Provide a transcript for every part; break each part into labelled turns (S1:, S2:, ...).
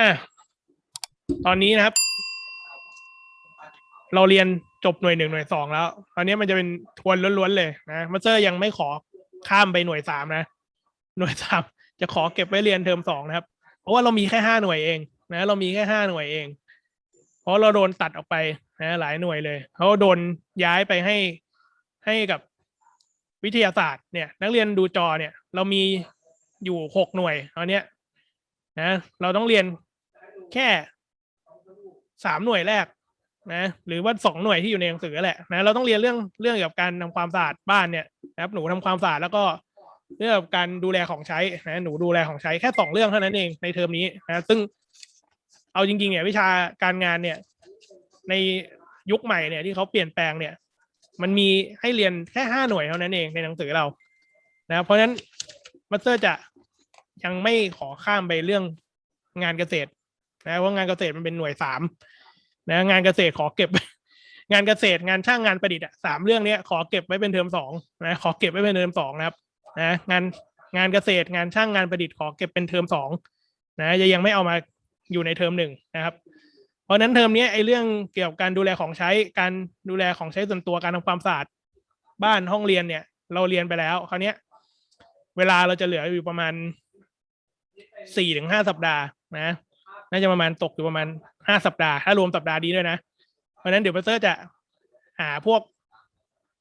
S1: อะตอนนี้นะครับ เราเรียนจบหน่วยหนึ่งหน่วยสองแล้ว ตอนนี้มันจะเป็นทวนล้วนๆเลยนะมาสเตอร์ยังไม่ขอข้ามไปหน่วยสามนะ หน่วยสามจะขอเก็บไว้เรียนเทอมสองนะครับ เพราะว่าเรามีแค่ห้าหน่วยเอง นะ เรามีแค่ห้าหน่วยเอง เพราะเราโดนตัดออกไปนะหลายหน่วยเลยเขาโดนย้ายไปให้ให้กับวิทยาศาสตร์เนี่ย นักเรียนดูจอเนี่ย เรามีอยู่หกหน่วยตอนเนี้ยนะ เราต้องเรียน แค่สามหน่วยแรกนะหรือว่าสองหน่วยที่อยู่ในหนังสือแหละนะเราต้องเรียนเรื่องเรื่องเกี่ยวกับการทำความสะอาดบ้านเนี่ยนะครับหนูทำความสะอาดแล้วก็เรื่องกับการดูแลของใช้นะหนูดูแลของใช้แค่สองเรื่องเท่านั้นเองในเทอมนี้นะซึ่งเอาจริงๆเนี่ยวิชาการงานเนี่ย ในยุคใหม่เนี่ยที่เขาเปลี่ยนแปลงเนี่ย มันมีให้เรียนแค่ห้าหน่วยเท่านั้นเองในหนังสือเรานะเพราะฉะนั้นมาสเตอร์จะยังไม่ขอข้ามไปเรื่องงานเกษตร นะเพราะงานเกษตรมันเป็นหน่วยสามนะงานเกษตรขอเก็บ งานเกษตรงานช่างงานประดิษฐ์อะสามเรื่องเนี้ยขอเก็บไว้เป็นเทอมสองนะขอเก็บไว้เป็นเทอมสองนะครับนะงานงานเกษตรงานช่างงานประดิษฐ์ขอเก็บเป็นเทอมสองนะจะยังไม่เอามาอยู่ในเทอมหนึ่งนะครับ เพราะนั้นเทอมนี้ไอ้เรื่องเกี่ยวกับการดูแลของใช้การดูแลของใช้ส่วนตัวการทำความสะอาดบ้านห้องเรียนเนี่ย เราเรียนไปแล้วคราวนี้ย เวลาเราจะเหลืออยู่ประมาณสี่ถึงห้าสัปดาห์นะ น่าจะประมาณตกอยู่ประมาณห้าสัปดาห์ถ้ารวมสัปดาห์นี้ด้วยนะ เพราะฉะนั้นเดี๋ยวเปเตอร์จะหาพวก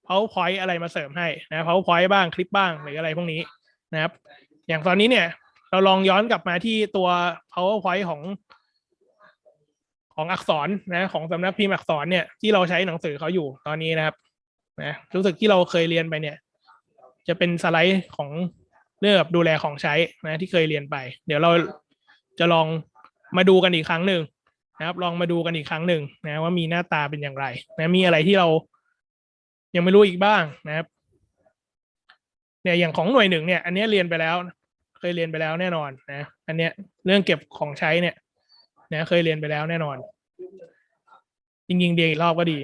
S1: powerpoint อะไรมาเสริมให้นะ powerpoint บ้างคลิปบ้างหรืออะไรพวกนี้นะครับ อย่างตอนนี้เนี่ย เราลองย้อนกลับมาที่ตัว powerpoint ของของอักษรนะ ของสำนักพิมพ์อักษรเนี่ยที่เราใช้หนังสือเขาอยู่ตอนนี้นะครับนะรู้สึกที่เราเคยเรียนไปเนี่ย จะเป็นสไลด์ของเรื่องดูแลของใช้นะที่เคยเรียนไป เดี๋ยวเราจะลอง มาดูกันอีกครั้งหนึ่งนะครับ ลองมาดูกันอีกครั้งหนึ่งนะว่ามีหน้าตาเป็นอย่างไร นะมีอะไรที่เรายังไม่รู้อีกบ้างนะครับ เนี่ยอย่างของหน่วยหนึ่งเนี่ย อันนี้เรียนไปแล้ว เคยเรียนไปแล้วแน่นอนนะ อันเนี้ยเรื่องเก็บของใช้เนี่ยนะเคยเรียนไปแล้วแน่นอนจริงๆเรียนอีกรอบก็ดี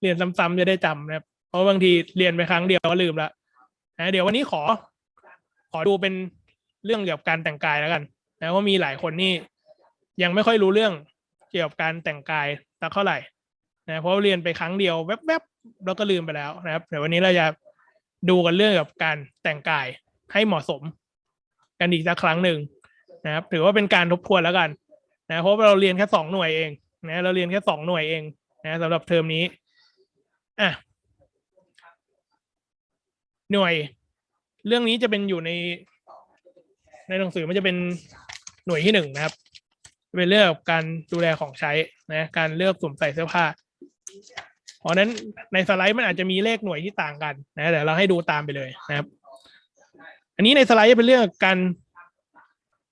S1: เรียนซ้ำๆจะได้จำนะครับ เพราะบางทีเรียนไปครั้งเดียวก็ลืมละนะเดี๋ยววันนี้ขอ ขอดูเป็นเรื่องเกี่ยวกับการแต่งกายแล้วกัน นะว่ามีหลายคนนี่ยังไม่ค่อยรู้เรื่องเกี่ยวกับการแต่งกายสักเท่าไหร่นะเพราะเรียนไปครั้งเดียวแวบๆแล้วก็ลืมไปแล้วนะครับเดี๋ยววันนี้เราจะดูกันเรื่องกับการแต่งกายให้เหมาะสม กันอีกสักครั้งหนึ่งนะครับ ถือว่าเป็นการทบทวนแล้วกันนะเพราะเราเรียนแค่สองหน่วยเองนะเราเรียนแค่สองหน่วยเองนะสำหรับเทอมนี้อะหน่วย เรื่องนี้จะเป็นอยู่ใน ในหนังสือมันจะเป็น หน่วยที่หนึ่งนะครับเป็นเรื่องการดูแลของใช้นะการเลือกสวมใส่เสื้อผ้า เพราะนั้นในสไลด์มันอาจจะมีเลขหน่วยที่ต่างกันนะแต่เราให้ดูตามไปเลยนะครับ อันนี้ในสไลด์เป็นเรื่องการ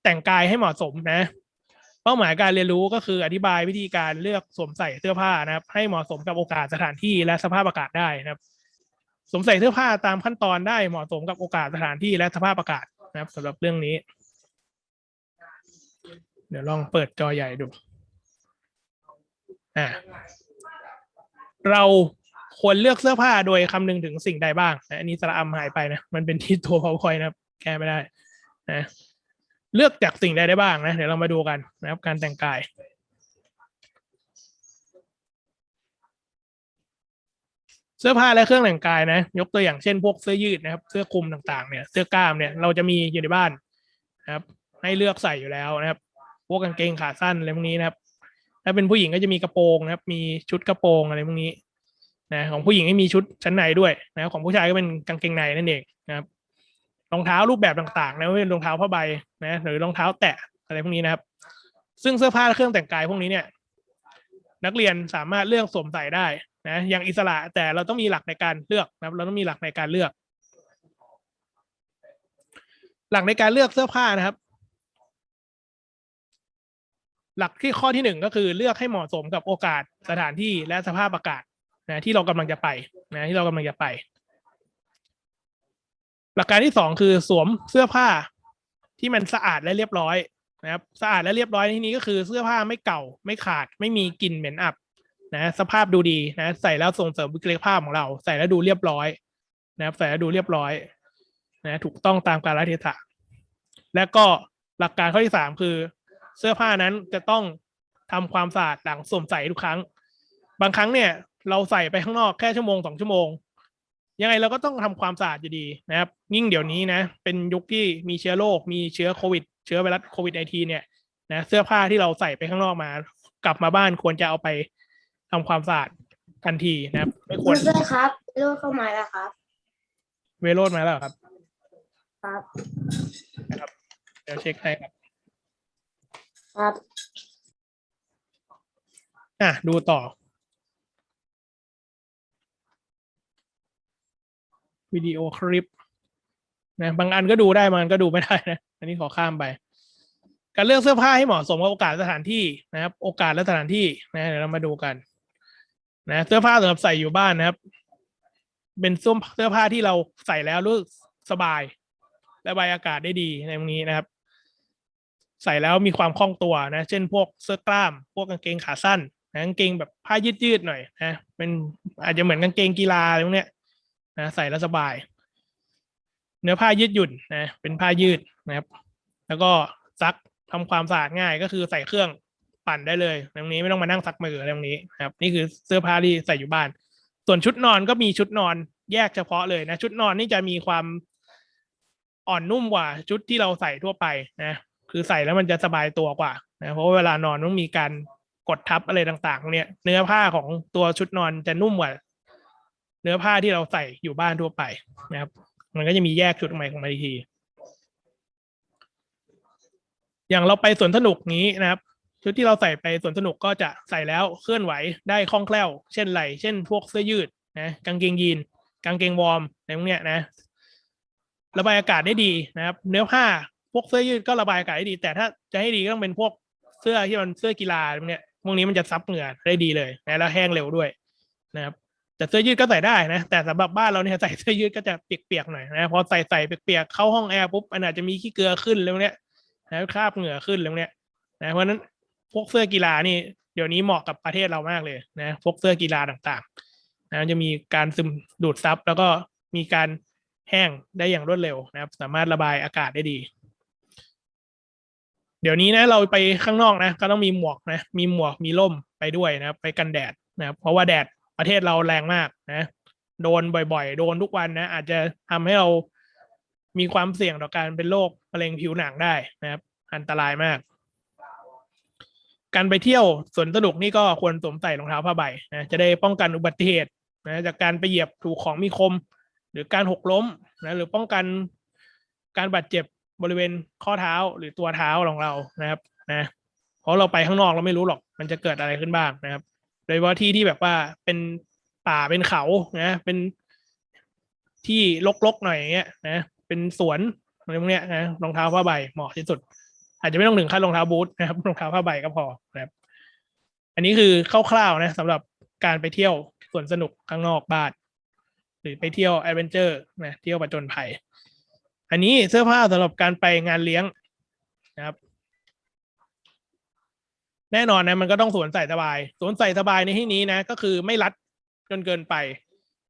S1: แต่งกายให้เหมาะสมนะ เป้าหมายการเรียนรู้ก็คืออธิบายวิธีการเลือกสวมใส่เสื้อผ้านะครับ ให้เหมาะสมกับโอกาสสถานที่และสภาพอากาศได้นะครับสวมใส่เสื้อผ้าตามขั้นตอนได้เหมาะสมกับโอกาสสถานที่และสภาพอากาศนะครับสำหรับเรื่องนี้ เดี๋ยวลองเปิดจอใหญ่ดูอ่าเราควรเลือกเสื้อผ้าโดยคำนึงถึงสิ่งใดบ้างนะอันนี้สระอัมหายไปนะ มันเป็นที่ตัว powerpoint นะครับ แก้ไม่ได้นะเลือกจากสิ่งใดได้บ้างนะ เดี๋ยวเรามาดูกันนะครับ การแต่งกาย เสื้อผ้าและเครื่องแต่งกายนะ ยกตัวอย่างเช่นพวกเสื้อยืดนะครับ เสื้อคลุมต่างๆเนี่ย เสื้อกล้ามเนี่ย เราจะมีอยู่ในบ้านนะครับ ให้เลือกใส่อยู่แล้วนะครับ พวกกางเกงขาสั้นอะไรพวกนี้นะครับถ้าเป็นผู้หญิงก็จะมีกระโปรงนะครับ มีชุดกระโปรงอะไรพวกนี้นะของผู้หญิงให้มีชุดชั้นในด้วยนะของผู้ชายก็เป็นกางเกงในนั่นเองนะครับรองเท้ารูปแบบต่างๆนะไม่เป็นรองเท้าผ้าใบนะหรือรองเท้าแตะอะไรพวกนี้นะครับ ซึ่งเสื้อผ้าเครื่องแต่งกายพวกนี้เนี่ย นักเรียนสามารถเลือกสวมใส่ได้นะอย่างอิสระแต่เราต้องมีหลักในการเลือกนะครับ เราต้องมีหลักในการเลือก หลักในการเลือกเสื้อผ้านะครับ หลักที่ข้อที่หนึ่งก็คือเลือกให้เหมาะสมกับโอกาสสถานที่และสภาพอากาศนะที่เรากำลังจะไปนะที่เรากำลังจะไป หลักการที่สองคือสวมเสื้อผ้าที่มันสะอาดและเรียบร้อยนะครับสะอาดและเรียบร้อยในที่นี้ก็คือเสื้อผ้าไม่เก่าไม่ขาด ไม่มีกลิ่นเหม็นอับนะสภาพดูดีนะใส่แล้วส่งเสริมบุคลิกภาพของเรา ใส่แล้วดูเรียบร้อยนะครับใส่แล้วดูเรียบร้อยนะถูกต้องตามกาลเทศะและก็หลักการข้อที่สามคือ เสื้อผ้านั้นจะต้องทำความสะอาดหลังสวมใส่ทุกครั้ง บางครั้งเนี่ย เราใส่ไปข้างนอกแค่ชั่วโมงสองชั่วโมง ยังไงเราก็ต้องทำความสะอาดอยู่ดีนะครับ ยิ่งเดี๋ยวนี้นะ เป็นยุคที่มีเชื้อโรค มีเชื้อโควิด เชื้อไวรัสโควิด -19 เนี่ยนะเสื้อผ้าที่เราใส่ไปข้างนอกมา กลับมาบ้านควรจะเอาไปทำความสะอาดทันทีนะครับ ไม่ควร
S2: มาสเตอร์ครับลูกเข้ามาแล้วครับ
S1: เวโรดมาแล้วเหรอครับ
S2: ครับ
S1: เดี๋ยวเช็คให้ครับ
S2: ครับ
S1: อะ ดูต่อ วิดีโอคลิปนะบางอันก็ดูได้ บางอันก็ดูไม่ได้นะ อันนี้ขอข้ามไป การเลือกเสื้อผ้าให้เหมาะสมกับโอกาสสถานที่นะครับ โอกาสและสถานที่นะเดี๋ยวเรามาดูกันนะเสื้อผ้าสำหรับใส่อยู่บ้านนะครับ เป็นเสื้อเสื้อผ้าที่เราใส่แล้วรู้สึกสบายและบายอากาศได้ดีในตรงนี้นะครับ ใส่แล้วมีความคล่องตัวนะ เช่นพวกเสื้อกล้าม พวกกางเกงขาสั้นนะกางเกงแบบผ้ายืดๆหน่อยนะเป็นอาจจะเหมือนกางเกงกีฬาอะไรพวกเนี้ยนะใส่แล้วสบาย เนื้อผ้ายืดหยุ่นนะเป็นผ้ายืดนะครับ แล้วก็ซักทำความสะอาดง่ายก็คือใส่เครื่องปั่นได้เลยตรงนี้ไม่ต้องมานั่งซักมืออะไรตรงนี้นะครับ นี่คือเสื้อผ้าที่ใส่อยู่บ้าน ส่วนชุดนอนก็มีชุดนอนแยกเฉพาะเลยนะ ชุดนอนนี่จะมีความอ่อนนุ่มกว่าชุดที่เราใส่ทั่วไปนะ คือใส่แล้วมันจะสบายตัวกว่านะเพราะเวลานอนต้องมีการกดทับอะไรต่างๆ เนี่ย เนื้อผ้าของตัวชุดนอนจะนุ่มกว่า เนื้อผ้าที่เราใส่อยู่บ้านทั่วไปนะครับ มันก็จะมีแยกชุดออกมาของมันที อย่างเราไปสวนสนุกนี้นะครับ ชุดที่เราใส่ไปสวนสนุกก็จะใส่แล้วเคลื่อนไหวได้คล่องแคล่ว เช่นไหลเช่นพวกเสื้อยืดนะกางเกงยีนกางเกงวอร์มอะไรพวกเนี้ยนะระบายอากาศได้ดีนะครับ เนื้อผ้า พวกเสื้อยืดก็ระบายอากาศได้ดี แต่ถ้าจะให้ดีก็ต้องเป็นพวกเสื้อที่มันเสื้อกีฬาเนี้ยพวกนี้มันจะซับเหงื่อได้ดีเลยนะแล้วแห้งเร็วด้วยนะครับแต่เสื้อยืดก็ใส่ได้นะ แต่สำหรับบ้านเราเนี่ยใส่เสื้อยืดก็จะเปียกๆหน่อยนะพอใส่ใส่เปียกๆเข้าห้องแอร์ปุ๊บมันอาจจะมีขี้เกลือขึ้นแล้วเนี้ยนะคราบเหงื่อขึ้นแล้วเนี้ยนะเพราะฉะนั้นพวกเสื้อกีฬานี่เดี๋ยวนี้เหมาะกับประเทศเรามากเลยนะพวกเสื้อกีฬาต่างๆนะจะมีการซึมดูดซับแล้วก็มีการแห้งได้อย่างรวดเร็วนะครับ สามารถระบายอากาศได้ดี เดี๋ยวนี้นะเราไปข้างนอกนะ ก็ต้องมีหมวกนะ มีหมวกมีร่มไปด้วยนะครับไปกันแดดนะครับเพราะว่าแดดประเทศเราแรงมากนะ โดนบ่อยๆ โดนทุกวันนะ อาจจะทำให้เรามีความเสี่ยงต่อการเป็นโรคมะเร็งผิวหนังได้นะครับ อันตรายมาก การไปเที่ยวสวนสนุกนี่ก็ควรสวมใส่รองเท้าผ้าใบนะจะได้ป้องกันอุบัติเหตุนะจากการไปเหยียบถูกของมีคม หรือการหกล้มนะหรือป้องกันการบาดเจ็บ บริเวณข้อเท้าหรือตัวเท้าของเรานะครับ นะ เพราะเราไปข้างนอกเราไม่รู้หรอก มันจะเกิดอะไรขึ้นบ้างนะครับ โดยเฉพาะที่ที่แบบว่าเป็นป่าเป็นเขานะเป็นที่รกๆหน่อยอย่างเงี้ยนะเป็นสวนอะไรพวกเนี้ยนะรองเท้าผ้าใบเหมาะที่สุด อาจจะไม่ต้องถึงขั้นรองเท้าบูทนะครับรองเท้าผ้าใบก็พอนะครับ อันนี้คือคร่าวๆนะสำหรับการไปเที่ยวสวนสนุกข้างนอกบ้านหรือไปเที่ยวแอดเวนเจอร์นะเที่ยวประจนภัย อันนี้เสื้อผ้าสำหรับการไปงานเลี้ยงนะครับ แน่นอนนะมันก็ต้องสวมใส่สบายสวมใส่สบายในที่นี้นะ ก็คือไม่รัดจนเกินไป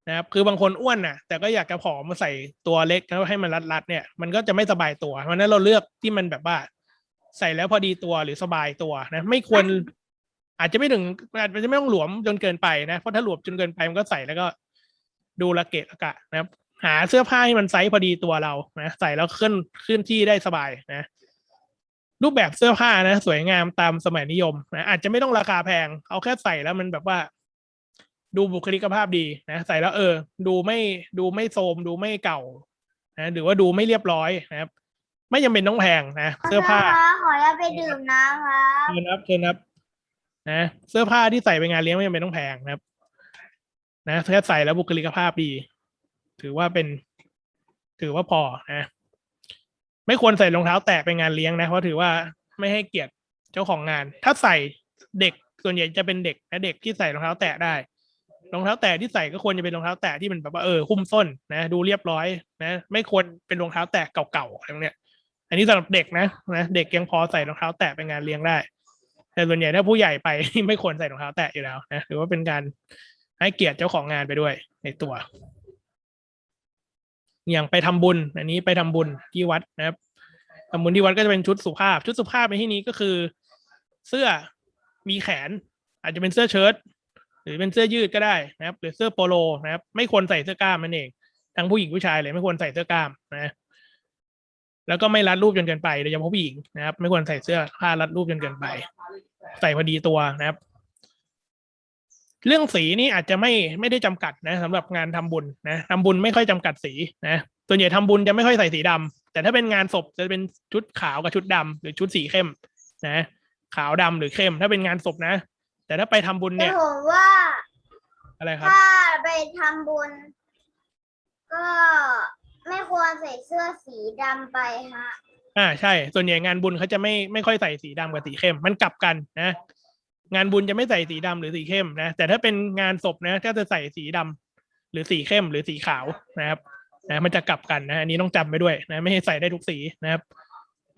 S1: นะครับ คือบางคนอ้วนน่ะแต่ก็อยากจะผอมมาใส่ตัวเล็กแล้วให้มันรัดๆเนี่ย มันก็จะไม่สบายตัว เพราะฉะนั้นเราเลือกที่มันแบบว่า ใส่แล้วพอดีตัวหรือสบายตัวนะ ไม่ควร อาจจะไม่ถึงอาจจะไม่ต้องหลวมจนเกินไปนะ เพราะถ้าหลวมจนเกินไปมันก็ใส่แล้วก็ดูระเกะระกะนะครับ หาเสื้อผ้าให้มันไซส์พอดีตัวเรานะใส่แล้วขึ้นขึ้นที่ได้สบายนะ รูปแบบเสื้อผ้านะ สวยงามตามสมัยนิยมนะอาจจะไม่ต้องราคาแพง เอาแค่ใส่แล้วมันแบบว่า ดูบุคลิกภาพดีนะใส่แล้วเออ ดูไม่ดูไม่โทรมดูไม่เก่านะหรือว่าดูไม่เรียบร้อยนะครับ ไม่จำเป็นต้องแพงนะเสื้อผ้า
S2: ขออนุญาตไปดื่มน้ำครับ
S1: เชิญครับเชิญครับนะเสื้อผ้าที่ใส่ไปงานเลี้ยงไม่จำเป็นต้องแพงนะครับ นะแค่ใส่แล้วบุคลิกภาพดี ถือว่าเป็น ถือว่าพอนะไม่ควรใส่รองเท้าแตะไปงานเลี้ยงนะเพราะถือว่าไม่ให้เกียรติเจ้าของงาน ถ้าใส่เด็กส่วนใหญ่จะเป็นเด็กนะเด็กที่ใส่รองเท้าแตะได้รองเท้าแตะที่ใส่ก็ควรจะเป็นรองเท้าแตะที่มันแบบว่าเออหุ้มส้นนะ ดูเรียบร้อยนะ ไม่ควรเป็นรองเท้าแตะเก่าๆอะไรเนี้ย อันนี้สำหรับเด็กนะนะเด็กยังพอใส่รองเท้าแตะไปงานเลี้ยงได้ แต่ส่วนใหญ่ถ้าผู้ใหญ่ไปไม่ควรใส่รองเท้าแตะอยู่แล้วนะหรือว่าเป็นการให้เกียรติเจ้าของงานไปด้วยในตัว อย่างไปทำบุญ อันนี้ไปทำบุญที่วัดนะครับทำบุญที่วัดก็จะเป็นชุดสุภาพ ชุดสุภาพในที่นี้ก็คือ เสื้อมีแขน อาจจะเป็นเสื้อเชิ้ตหรือเป็นเสื้อยืดก็ได้นะครับ หรือเสื้อโปโลนะครับ ไม่ควรใส่เสื้อกล้ามนั่นเองทั้งผู้หญิงผู้ชายเลยไม่ควรใส่เสื้อกล้ามนะแล้วก็ไม่รัดรูปจนเกินไปโดยเฉพาะผู้หญิงนะครับ ไม่ควรใส่เสื้อผ้ารัดรูปจนเกินไป ใส่พอดีตัวนะครับ เรื่องสีนี่อาจจะไม่ไม่ได้จำกัดนะสำหรับงานทำบุญนะทำบุญไม่ค่อยจำกัดสีนะส่วนใหญ่ทำบุญจะไม่ค่อยใส่สีดำแต่ถ้าเป็นงานศพจะเป็นชุดขาวกับชุดดำหรือชุดสีเข้ม นะ ขาวดำหรือเข้ม ถ้าเป็นงานศพนะ แต่ถ้าไปทำบุญ
S2: แต่
S1: เนี่ย
S2: ผมว่า
S1: อะไรครับ
S2: ถ้าไปทำบุญ ก็ไม่ควรใส่เสื้อสีดำไปฮะ
S1: อ่าใช่ ส่วนใหญ่งานบุญเขาจะไม่ไม่ค่อยใส่สีดำกับสีเข้ม มันกลับกันนะ งานบุญจะไม่ใส่สีดำหรือสีเข้มนะ แต่ถ้าเป็นงานศพนะก็จะใส่สีดำหรือสีเข้มหรือสีขาวนะครับนะมันจะกลับกันนะอันนี้ต้องจำไปด้วยนะ ไม่ให้ใส่ได้ทุกสีนะครับ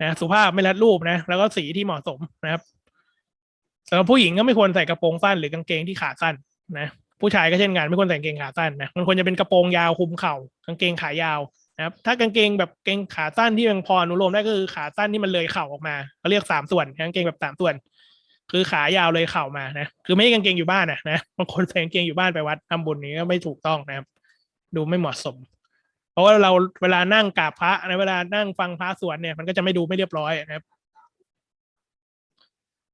S1: นะสุภาพไม่รัดรูปนะ แล้วก็สีที่เหมาะสมนะครับสำหรับผู้หญิงก็ไม่ควรใส่กระโปรงสั้นหรือกางเกงที่ขาสั้นนะผู้ชายก็เช่นกันไม่ควรใส่กางเกงขาสั้นนะมันควรจะเป็นกระโปรงยาวคลุมเข่ากางเกงขายาวนะครับ ถ้ากางเกงแบบเกงขาสั้นที่ยังพออนุโลมได้ก็คือขาสั้นที่มันเลยเข่าออกมาเขาเรียกสามส่วนกางเกงแบบสามส่วน คือขายาวเลยเข่ามานะคือไม่กางเกงอยู่บ้านนะนะบางคนใส่กางเกงอยู่บ้านไปวัดทำบุญนี้ก็ไม่ถูกต้องนะครับ ดูไม่เหมาะสม เพราะว่าเราเวลานั่งกราบพระนะเวลานั่งฟังพระสวดเนี่ยมันก็จะไม่ดูไม่เรียบร้อยนะครับ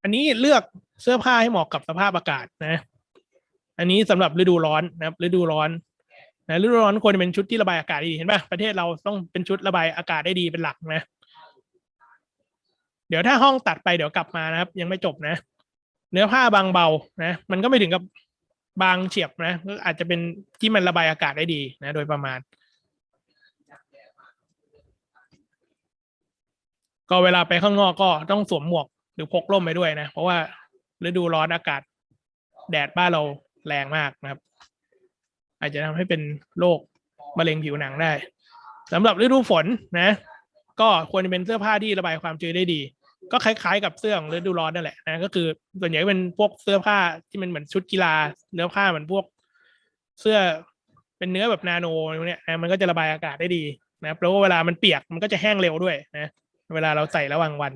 S1: อันนี้เลือกเสื้อผ้าให้เหมาะกับสภาพอากาศนะ อันนี้สำหรับฤดูร้อนนะครับฤดูร้อนนะฤดูร้อนควรจะเป็นชุดที่ระบายอากาศด้ดีเห็นป่ะประเทศเราต้องเป็นชุดระบายอากาศได้ดีเป็นหลักนะ ดี๋ยวถ้าห้องตัดไปเดี๋ยวกลับมานะครับ ยังไม่จบนะ เนื้อผ้าบางเบานะ มันก็ไม่ถึงกับบางเฉียบนะก็อาจจะเป็นที่มันระบายอากาศได้ดีนะ โดยประมาณ ก็เวลาไปข้างนอกก็ต้องสวมหมวกหรือพกร่มไปด้วยนะ เพราะว่าฤดูร้อนอากาศ แดดบ้านเราแรงมากนะครับ อาจจะทำให้เป็นโรคมะเร็งผิวหนังได้สำหรับฤดูฝนนะ ก็ควรจะเป็นเสื้อผ้าที่ระบายความชื้นได้ดี ก็คล้ายๆกับเสื้อของฤดูร้อนนั่นแหละนะก็คือส่วนใหญ่เป็นพวกเสื้อผ้าที่มันเหมือนชุดกีฬาเนื้อผ้าเหมือนพวกเสื้อเป็นเนื้อแบบนาโนเนี่ยนะมันก็จะระบายอากาศได้ดีนะครับแล้วเวลามันเปียกมันก็จะแห้งเร็วด้วยนะ เวลาเราใส่ระหว่างวัน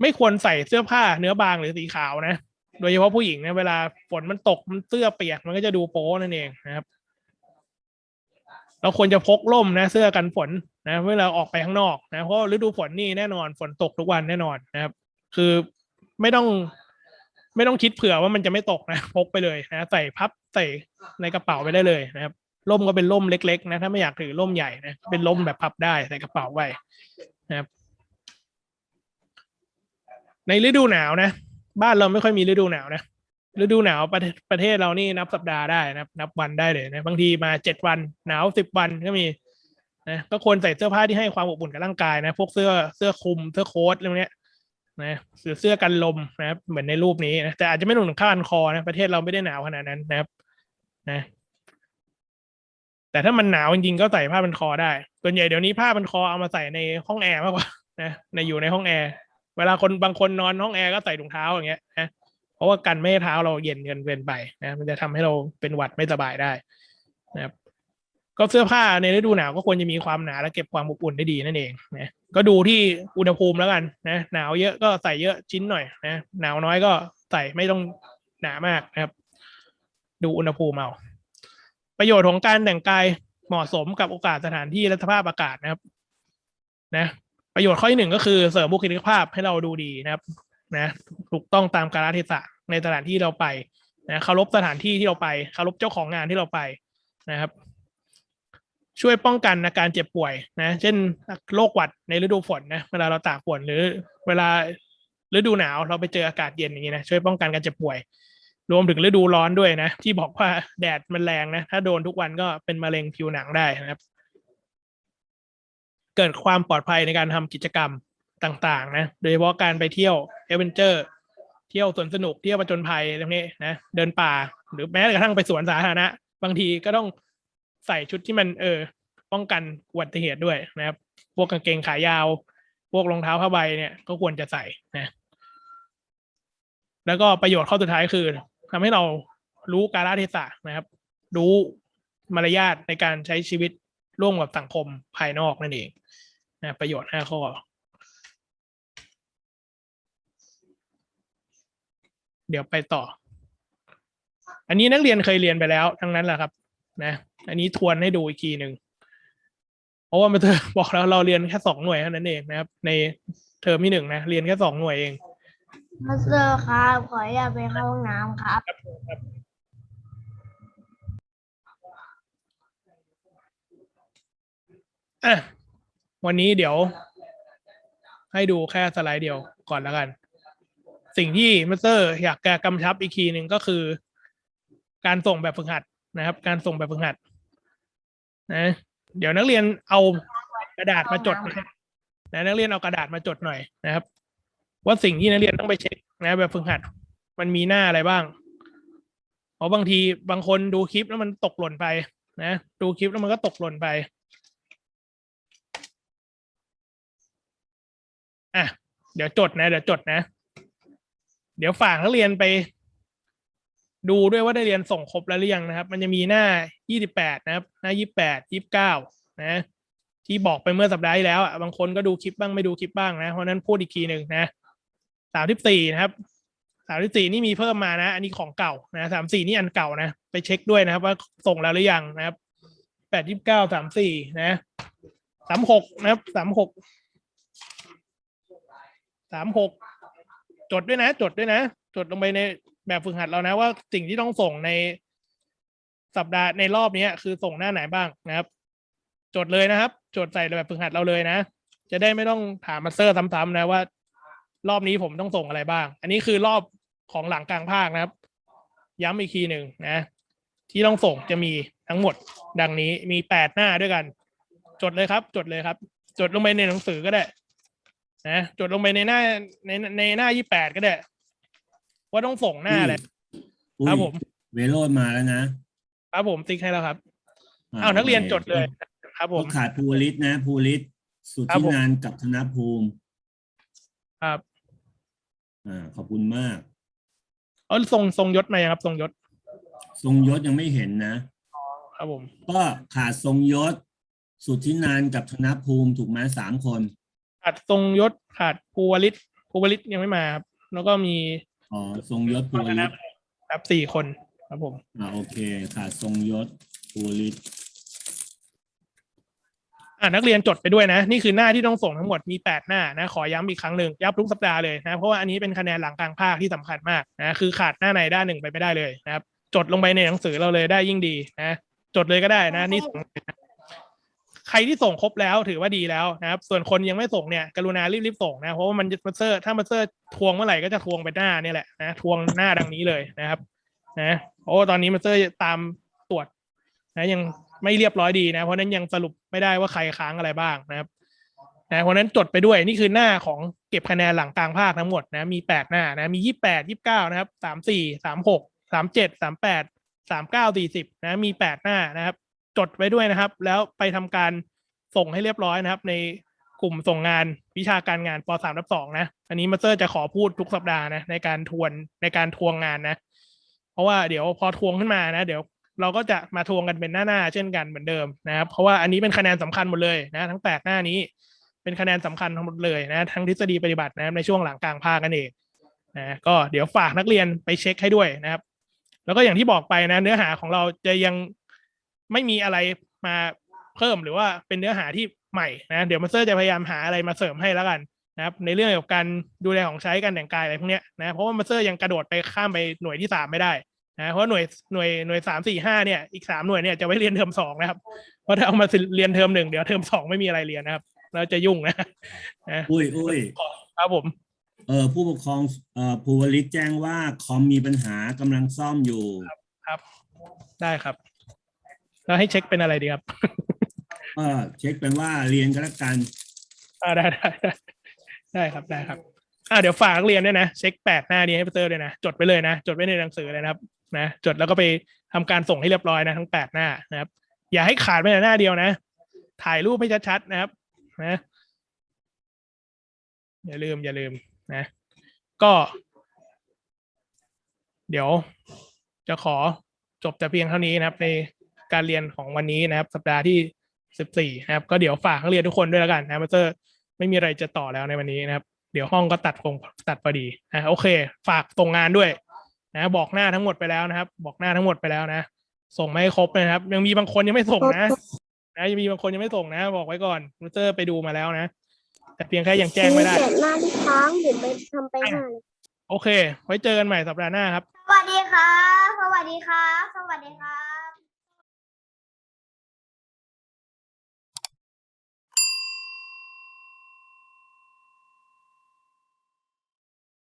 S1: ไม่ควรใส่เสื้อผ้าเนื้อบางหรือสีขาวนะ โดยเฉพาะผู้หญิงนะเวลาฝนมันตกมันเสื้อเปียกมันก็จะดูโป๊นั่นเองนะครับ เราควรจะพกร่มนะ เสื้อกันฝน นะเวลาออกไปข้างนอกนะเพราะฤดูฝนนี่แน่นอนฝนตกทุกวันแน่นอนนะครับ คือไม่ต้องไม่ต้องคิดเผื่อว่ามันจะไม่ตกนะพกไปเลยนะใส่พับใส่ในกระเป๋าไปได้เลยนะครับร่มก็เป็นร่มเล็ก ๆ นะ ถ้าไม่อยากถือร่มใหญ่นะเป็นร่มแบบพับได้ใส่กระเป๋าไว้นะครับ ในฤดูหนาวนะ บ้านเราไม่ค่อยมีฤดูหนาวนะฤดูหนาวประเทศประเทศเรานี่นับสัปดาห์ได้นะนับวันได้เลยนะบางทีมาเจ็ดวันหนาวสิบวันก็มี นะก็ควรใส่เสื้อผ้าที่ให้ความอบอุ่นกับร่างกายนะ พวกเสื้อเสื้อคลุมเสื้อโค้ทอะไรเนี้ยนะหรือเสื้อกันลมนะครับ เหมือนในรูปนี้นะแต่อาจจะไม่ต้องถึงขั้นคอนะประเทศเราไม่ได้หนาวขนาดนั้นนะครับนะแต่ถ้ามันหนาวจริงๆก็ใส่ผ้าพันคอได้ส่วนใหญ่เดี๋ยวนี้ผ้าพันคอเอามาใส่ในห้องแอร์มากกว่านะในอยู่ในห้องแอร์เวลาคนบางคนนอนห้องแอร์ก็ใส่ถุงเท้าอย่างเงี้ยนะเพราะว่ากันไม่ให้เท้าเราเย็นเกินเกินไปนะ มันจะทำให้เราเป็นหวัดไม่สบายได้นะครับ ก็เสื้อผ้าในฤดูหนาวก็ควรจะมีความหนาและเก็บความอบอุ่นได้ดีนั่นเองนะก็ดูที่อุณหภูมิแล้วกันนะหนาวเยอะก็ใส่เยอะชิ้นหน่อยนะหนาวน้อยก็ใส่ไม่ต้องหนามากนะครับ ดูอุณหภูมิเอาประโยชน์ของการแต่งกายเหมาะสมกับโอกาสสถานที่และสภาพอากาศนะครับ นะ ประโยชน์ข้อที่หนึ่งก็คือเสริมบุคลิกภาพให้เราดูดีนะครับ นะ ถูกต้องตามกาลเทศะในสถานที่เราไปนะเคารพสถานที่ที่เราไปเคารพเจ้าของงานที่เราไปนะครับ ช่วยป้องกันอาการเจ็บป่วยนะเช่นโรคหวัดในฤดูฝนนะเวลาเราตากฝนหรือเวลาฤดูหนาวเราไปเจออากาศเย็นอย่างนี้นะช่วยป้องกันการเจ็บป่วย รวมถึงฤดูร้อนด้วยนะ ที่บอกว่าแดดมันแรงนะ ถ้าโดนทุกวันก็เป็นมะเร็งผิวหนังได้นะครับ เกิดความปลอดภัยในการทำกิจกรรมต่างๆ นะโดยเฉพาะการไปเที่ยวเอเวนเจอร์ เที่ยวสวนสนุกเที่ยวประจนภัยตรงนี้นะเดินป่า หรือแม้กระทั่งไปสวนสาธารณะบางทีก็ต้อง ใส่ชุดที่มันเออ ป้องกันอุบัติเหตุด้วยนะครับ พวกกางเกงขายาว พวกรองเท้าผ้าใบเนี่ยก็ควรจะใส่นะแล้วก็ประโยชน์ข้อสุดท้ายคือทำให้เรารู้กาลเทศะนะครับ รู้มารยาทในการใช้ชีวิตร่วมกับสังคมภายนอกนั่นเองนะประโยชน์ห้าข้อ เดี๋ยวไปต่อ อันนี้นักเรียนเคยเรียนไปแล้ว ทั้งนั้นแหละครับ นะ อันนี้ทวนให้ดูอีกทีหนึ่งเพราะว่ามันเธอบอกแล้วเราเรียนแค่สองหน่วยเท่านั้นเองนะครับ ในเทอมที่หนึ่งนะเรียนแค่สองหน่วยเอง
S2: มาสเตอร์ครับ ขออยากไปเข้าห้องน้ำครับ
S1: อะวันนี้เดี๋ยว ให้ดูแค่สไลด์เดียวก่อนแล้วกัน สิ่งที่มัสเตอร์อยากจะกำชับอีกทีหนึ่งก็คือ การส่งแบบฝึกหัดนะครับ การส่งแบบฝึกหัด นะ เดี๋ยวนักเรียนเอากระดาษมาจดนะนะนักเรียนเอากระดาษมาจดหน่อยนะครับ ว่าสิ่งที่นักเรียนต้องไปเช็คนะแบบฝึกหัด มันมีหน้าอะไรบ้างเพราะบางทีบางคนดูคลิปแล้วมันตกหล่นไป นะดูคลิปแล้วมันก็ตกหล่นไปอะเดี๋ยวจดนะ เดี๋ยวจดนะ เดี๋ยวฝากนักเรียนไป ดูด้วยว่าได้เรียนส่งครบแล้วหรือยังนะครับ มันจะมีหน้า 28 นะครับ หน้า 28 29 นะ ที่บอกไปเมื่อสัปดาห์ที่แล้วอะบางคนก็ดูคลิปบ้างไม่ดูคลิปบ้างนะ เพราะนั้นพูดอีกทีหนึ่งนะ34 นะครับ34 นี่มีเพิ่มมานะ อันนี้ของเก่านะ34 นี่อันเก่านะ ไปเช็คด้วยนะครับว่าส่งแล้วหรือยังนะครับ8 29 34 นะ36 นะครับ 36สามหกจดด้วยนะ จดด้วยนะ จดลงไปใน แบบฝึกหัดเรานะว่าสิ่งที่ต้องส่งในสัปดาห์ในรอบนี้คือส่งหน้าไหนบ้างนะครับ จดเลยนะครับ จดใส่แบบฝึกหัดเราเลยนะ จะได้ไม่ต้องถามมาสเตอร์ซ้ำๆนะว่า รอบนี้ผมต้องส่งอะไรบ้าง อันนี้คือรอบของหลังกลางภาคนะครับ ย้ำอีกทีหนึ่งนะ ที่ต้องส่งจะมีทั้งหมด ดังนี้มีแปดหน้าด้วยกัน จดเลยครับ จดเลยครับ จดลงไปในหนังสือก็ได้นะจดลงไปในหน้าในในหน้ายี่แปดก็ได้ ว่าต้องส่งหน้าอะไร
S3: อุ้ย
S1: ครับผม
S3: เวโรดมาแล้วนะครับ
S1: ผมติ๊กให้แล้วครับอ้าวนักเรียนจดเลย ครับผม
S3: ก็ขาดภูริศนะภูริศสุท
S1: ครับ
S3: ธิ
S1: ผม
S3: นานกับธนภูมิ
S1: ครับ
S3: อ่า ขอบคุณมาก
S1: เอาทรงทรงยศมายังครับทรงยศ
S3: ทรงยศยังไม่เห็นนะ
S1: ครับผม
S3: ก็ขาดทรงยศ สุทธินานกับธนภูมิถูกไหมสามคน
S1: ขาดทรงยศขาดภูวลิตภูวลิตยังไม่มาครับแล้วก็มี
S3: อ๋อทรงยศภูริศ
S1: ครับสี่คนครับผม
S3: อ่าโอเคขาดทรงยศภูริศ
S1: อ่านักเรียนจดไปด้วยนะ นี่คือหน้าที่ต้องส่งทั้งหมดมีแปดหน้านะ ขอย้ำอีกครั้งหนึ่งย้ำทุกสัปดาห์เลยนะเพราะว่าอันนี้เป็นคะแนนหลังกลางภาคที่สำคัญมากนะคือขาดหน้าในด้านหนึ่งไปไม่ได้เลยนะครับ จดลงไปในหนังสือเราเลยได้ยิ่งดีนะ จดเลยก็ได้นะ นี่ส่ง ใครที่ส่งครบแล้วถือว่าดีแล้วนะครับ ส่วนคนยังไม่ส่งเนี่ยกรุณารีบๆส่งนะ เพราะว่ามันมันเซอร์ถ้ามันเซอร์ทวงเมื่อไหร่ก็จะทวงไปหน้าเนี่ยแหละนะทวงหน้าดังนี้เลยนะครับ นะเพราะว่าตอนนี้มันเซอร์ตามตรวจนะยังไม่เรียบร้อยดีนะ เพราะนั้นยังสรุปไม่ได้ว่าใครค้างอะไรบ้างนะครับนะเพราะฉะนั้นจดไปด้วยนี่คือหน้าของเก็บคะแนนหลังกลางภาคทั้งหมดนะมีแปดหน้านะมียี่แปดยี่เก้านะครับสามสี่สามหกสามเจ็ดสามแปดสามเก้าสี่สิบนะมีแปดหน้านะครับ จดไว้ด้วยนะครับ แล้วไปทำการส่งให้เรียบร้อยนะครับ ในกลุ่มส่งงานวิชาการงานปสามทับสองนะ อันนี้มาสเตอร์จะขอพูดทุกสัปดาห์นะในการทวนในการทวงงานนะ เพราะว่าเดี๋ยวพอทวงขึ้นมานะ เดี๋ยวเราก็จะมาทวงกันเป็นหน้าๆเช่นกันเหมือนเดิมนะครับ เพราะว่าอันนี้เป็นคะแนนสำคัญหมดเลยนะ ทั้งแปดหน้านี้เป็นคะแนนสำคัญทั้งหมดเลยนะ ทั้งทฤษฎีปฏิบัตินะครับในช่วงหลังกลางภาคกันเองนะก็เดี๋ยวฝากนักเรียนไปเช็คให้ด้วยนะครับ แล้วก็อย่างที่บอกไปนะ เนื้อหาของเราจะยัง ไม่มีอะไรมาเพิ่มหรือว่าเป็นเนื้อหาที่ใหม่นะเดี๋ยวมาสเตอร์จะพยายามหาอะไรมาเสริมให้แล้วกันนะครับในเรื่องเกี่ยวกับการดูแลของใช้การแต่งกายอะไรพวกเนี้ยนะเพราะว่ามาสเตอร์ยังกระโดดไปข้ามไปหน่วยที่สามไม่ได้นะเพราะหน่วยหน่วยหน่วยสามสี่ห้าเนี่ยอีกสามหน่วยเนี่ยจะไว้เรียนเทอมสองนะครับเพราะถ้าเอามาเรียนเทอมหนึ่งเดี๋ยวเทอมสองไม่มีอะไรเรียนนะครับเราจะยุ่งนะนะ
S3: อุ้ยอุ้ย
S1: ครับผม
S3: เออผู้ปกครองเอ่อภูวริศแจ้งว่าคอมมีปัญหากำลังซ่อมอยู่
S1: ครับ ได้ครับ แล้วให้เช็คเป็นอะไรดีครับ
S3: ก็เช็คเป็นว่าเรียนก็แล้วกัน
S1: อ่าได้ได้ได้ได้ครับได้ครับอ่าเดี๋ยวฝากนักเรียนด้วยนะเช็คแปดหน้านี้ให้พีเตอร์เลยนะจดไปเลยนะจดไว้ในหนังสือเลยนะครับนะจดแล้วก็ไปทำการส่งให้เรียบร้อยนะทั้งแปดหน้านะครับ อย่าให้ขาดไปแต่หน้าเดียวนะ ถ่ายรูปให้ชัดๆนะครับ นะ อย่าลืมอย่าลืมนะ ก็ เดี๋ยวจะขอจบแต่เพียงเท่านี้นะครับใน การเรียนของวันนี้นะครับ สัปดาห์ที่สิบสี่นะครับ ก็เดี๋ยวฝากนักเรียนทุกคนด้วยแล้วกันนะมาสเตอร์ไม่มีอะไรจะต่อแล้วในวันนี้นะครับ เดี๋ยวห้องก็ตัดคงตัดพอดีนะโอเค ฝากส่งงานด้วยนะบอกหน้าทั้งหมดไปแล้วนะครับ บอกหน้าทั้งหมดไปแล้วนะ ส่งไม่ครบนะครับ ยังมีบางคนยังไม่ส่งนะนะยังมีบางคนยังไม่ส่งนะ บอกไว้ก่อนมูเตอร์ไปดูมาแล้วนะ แต่เพียงแค่ยังแจ้งไม่ได้
S4: เจ็ดหน้าที่ค้างผมไปทำไปห้าเลย
S1: โอเค ไว้เจอกันใหม่สัปดาห์หน้าครับ
S2: สวัสดีค่ะ สวัสดีค่ะ สวัสดีค่ะ